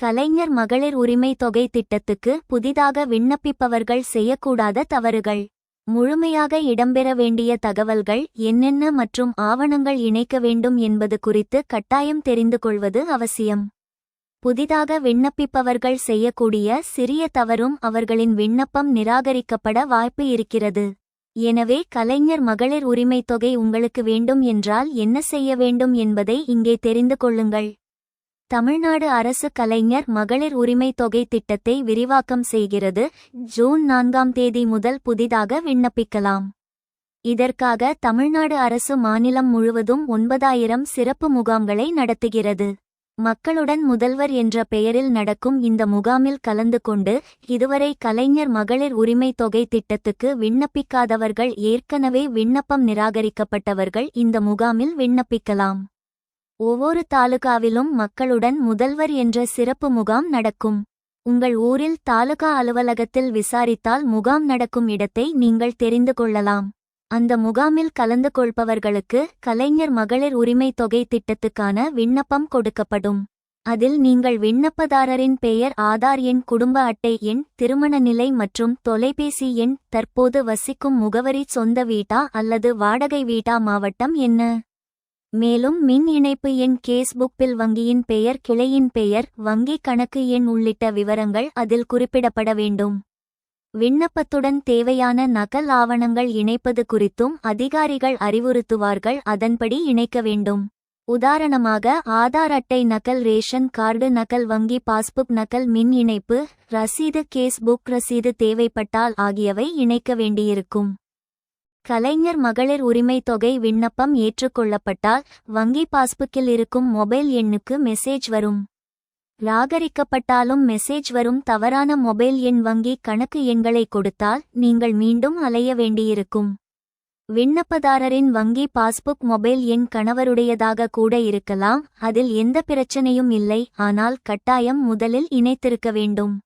கலைஞர் மகளிர் உரிமை தொகை திட்டத்துக்கு புதிதாக விண்ணப்பிப்பவர்கள் செய்யக்கூடாத தவறுகள். முழுமையாக இடம்பெற வேண்டிய தகவல்கள் என்னென்ன மற்றும் ஆவணங்கள் இணைக்க வேண்டும் என்பது குறித்து கட்டாயம் தெரிந்து கொள்வது அவசியம். புதிதாக விண்ணப்பிப்பவர்கள் செய்யக்கூடிய சிறிய தவறும் அவர்களின் விண்ணப்பம் நிராகரிக்கப்பட வாய்ப்பு இருக்கிறது. எனவே கலைஞர் மகளிர் உரிமைத் தொகை உங்களுக்கு வேண்டும் என்றால் என்ன செய்ய வேண்டும் என்பதை இங்கே தெரிந்து கொள்ளுங்கள். தமிழ்நாடு அரசு கலைஞர் மகளிர் உரிமை தொகை திட்டத்தை விரிவாக்கம் செய்கிறது. ஜூன் நான்காம் தேதி முதல் புதிதாக விண்ணப்பிக்கலாம். இதற்காக தமிழ்நாடு அரசு மாநிலம் முழுவதும் ஒன்பதாயிரம் சிறப்பு முகாம்களை நடத்துகிறது. மக்களுடன் முதல்வர் என்ற பெயரில் நடக்கும் இந்த முகாமில் கலந்து கொண்டு இதுவரை கலைஞர் மகளிர் உரிமை தொகை திட்டத்துக்கு விண்ணப்பிக்காதவர்கள் ஏற்கனவே விண்ணப்பம் நிராகரிக்கப்பட்டவர்கள் இந்த முகாமில் விண்ணப்பிக்கலாம். ஒவ்வொரு தாலுகாவிலும் மக்களுடன் முதல்வர் என்ற சிறப்பு முகாம் நடக்கும். உங்கள் ஊரில் தாலுகா அலுவலகத்தில் விசாரித்தால் முகாம் நடக்கும் இடத்தை நீங்கள் தெரிந்து கொள்ளலாம். அந்த முகாமில் கலந்து கொள்பவர்களுக்கு கலைஞர் மகளிர் உரிமைத் தொகை திட்டத்துக்கான விண்ணப்பம் கொடுக்கப்படும். அதில் நீங்கள் விண்ணப்பதாரரின் பெயர் ஆதார் எண் குடும்ப அட்டை எண் திருமண நிலை மற்றும் தொலைபேசி எண் தற்போது வசிக்கும் முகவரி சொந்த வீட்டா அல்லது வாடகை வீட்டா மாவட்டம் என்ன? மேலும் மின் இணைப்பு எண் கேஸ்புக்கில் வங்கியின் பெயர் கிளையின் பெயர் வங்கி கணக்கு எண் உள்ளிட்ட விவரங்கள் அதில் குறிப்பிடப்பட வேண்டும். விண்ணப்பத்துடன் தேவையான நகல் ஆவணங்கள் இணைப்பது குறித்தும் அதிகாரிகள் அறிவுறுத்துவார்கள் அதன்படி இணைக்க வேண்டும். உதாரணமாக ஆதார் அட்டை நகல் ரேஷன் கார்டு நகல் வங்கி பாஸ்புக் நகல் மின் இணைப்பு ரசீது கேஸ் புக் ரசீது தேவைப்பட்டால் ஆகியவை இணைக்க வேண்டியிருக்கும். கலைஞர் மகளிர் உரிமைத் தொகை விண்ணப்பம் ஏற்றுக்கொள்ளப்பட்டால் வங்கி பாஸ்புக்கில் இருக்கும் மொபைல் எண்ணுக்கு மெசேஜ் வரும். ராகரிக்கப்பட்டாலும் மெசேஜ் வரும். தவறான மொபைல் எண் வங்கி கணக்கு எண்களை கொடுத்தால் நீங்கள் மீண்டும் அலைய வேண்டியிருக்கும். விண்ணப்பதாரரின் வங்கி பாஸ்புக் மொபைல் எண் கணவருடையதாக கூட இருக்கலாம். அதில் எந்த பிரச்சனையும் இல்லை. ஆனால் கட்டாயம் முதலில் இணைத்திருக்க வேண்டும்.